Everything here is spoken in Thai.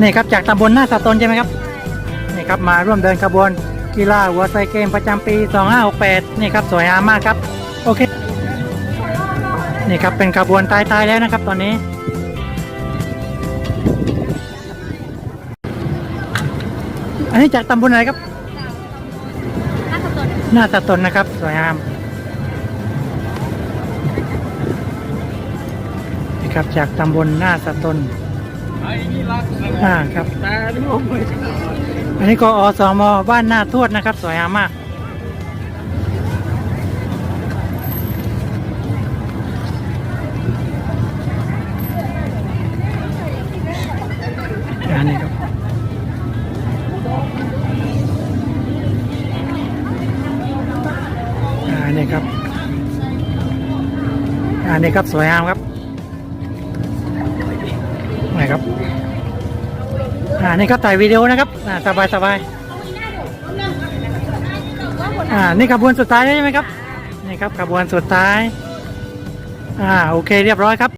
นี่ครับจากตำบลหน้าสะตนใช่ไหมครับนี่ครับมาร่วมเดินขบวนกีฬาวัวไซเกมประจำปี 2568 นี่ครับสวยงามมากครับ โอเค นี่ครับเป็นขบวนตายๆแล้วนะครับตอนนี้ อันนี้จากตำบลอะไรครับนาสะตนหน้าตะตนนะครับสวยงามนี่ครับจากตำบลหน้าสะตน อ้นี่รักอ่าครับแต่ร่วมเลยอันนี้ก็อสมบ้านหน้าทวดนะครับ สวยงามมากอันนี้ครับอันนี้ครับอันนี้ครับสวยงามครับ ไหนครับอ่านี่ก็ถ่ายวิดีโอนะครับอ่าสบายสบายอ่านี่ขบวนสุดท้ายใช่ไหมครับนี่ครับขบวนสุดท้ายอ่าโอเคเรียบร้อยครับ